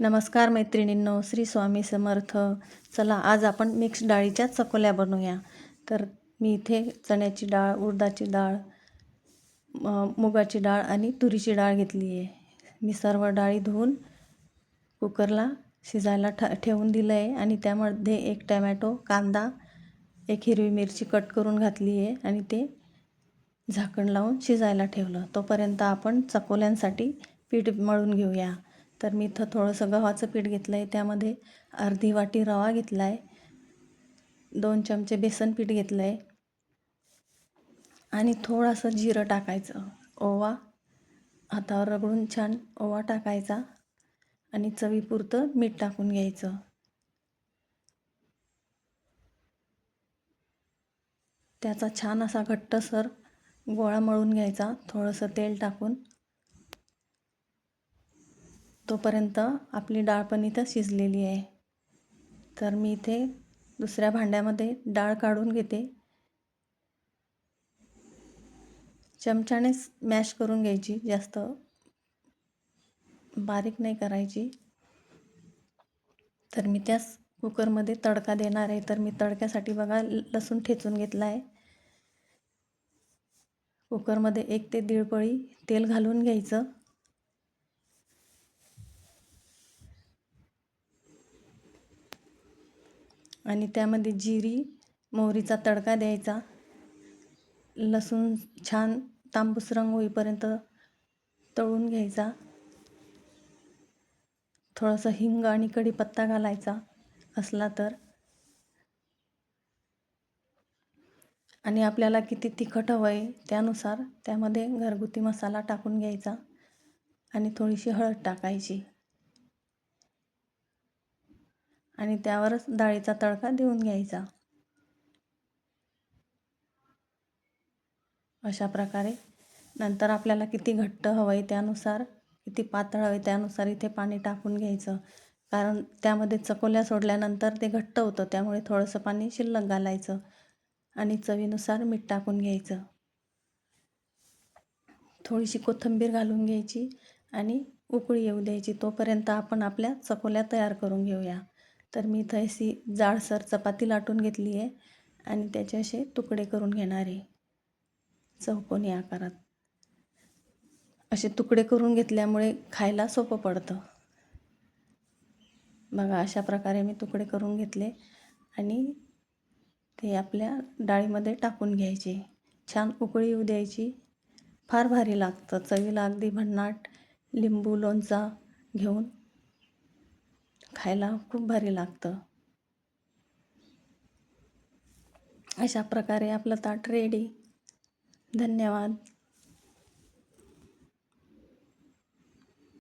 नमस्कार मैत्रिणींनो श्री स्वामी समर्थ. चला आज आपण मिक्स डाळीच्या चकोल्या बनवूया. तर मी इथे चण्याची डाळ उडदाची डाळ मुगाची डाळ आणि तुरीची डाळ घेतली आहे. मी सर्व डाळी धुवून कुकरला शिजायला ठ ठेवून दिलं आहे आणि त्यामध्ये एक टमॅटो कांदा एक हिरवी मिरची कट करून घातली आहे आणि ते झाकण लावून शिजायला ठेवलं. तोपर्यंत आपण चकोल्यांसाठी पीठ मळून घेऊया. तर मी इथं थोडंसं गव्हाचं पीठ घेतलं आहे त्यामध्ये अर्धी वाटी रवा घेतला आहे दोन चमचे बेसन पीठ घेतलं आहे आणि थोडंसं जिरं टाकायचं. ओवा हातावर रगडून छान ओवा टाकायचा आणि चवीपुरतं मीठ टाकून घ्यायचं. त्याचा छान असा घट्टसर गोळा मळून घ्यायचा थोडंसं तेल टाकून तोपर्यंत आपली डाळ पण इथं शिजलेली आहे. तर मी इथे दुसऱ्या भांड्यामध्ये डाळ काढून घेते. चमच्यानेच मॅश करून घ्यायची जास्त बारीक नाही करायची. तर मी त्याच कुकरमध्ये तडका देणार आहे. तर मी तडक्यासाठी बघा लसूण ठेचून घेतला आहे. कुकरमध्ये एक ते दीड पळी तेल घालून घ्यायचं. आणि त्यामध्ये जिरी मोहरीचा तडका द्यायचा. लसूण छान तांबूस रंग होईपर्यंत तळून घ्यायचा. थोडंसं हिंग आणि कढीपत्ता घालायचा असला तर. आणि आपल्याला किती तिखट हवं आहे त्यानुसार त्यामध्ये घरगुती मसाला टाकून घ्यायचा आणि थोडीशी हळद टाकायची. आणि त्यावरच डाळीचा तडका देऊन घ्यायचा. अशा प्रकारे नंतर आपल्याला किती घट्ट हवं आहे त्यानुसार किती पातळ हवे त्यानुसार इथे पाणी टाकून घ्यायचं. कारण त्यामध्ये चकोल्या सोडल्यानंतर ते घट्ट होतं त्यामुळे थोडंसं पाणी शिल्लक घालायचं आणि चवीनुसार मीठ टाकून घ्यायचं. थोडीशी कोथिंबीर घालून घ्यायची आणि उकळी येऊ द्यायची. तोपर्यंत आपण आपल्या चकोल्या तयार करून घेऊया. तर मी इथं अशी जाडसर चपाती लाटून घेतली आहे आणि त्याचे असे तुकडे करून घेणार आहे. चौकोनी आकारात. असे तुकडे करून घेतल्यामुळे खायला सोपं पडतं. बघा अशा प्रकारे मी तुकडे करून घेतले आणि ते आपल्या डाळीमध्ये टाकून घ्यायचे. छान उकळी येऊ द्यायची. फार भारी लागतं. चवीला अगदी भन्नाट लिंबू लोणचा घेऊन खायला खूप भारी लागतं. अशा प्रकारे आपलं ताट रेडी धन्यवाद.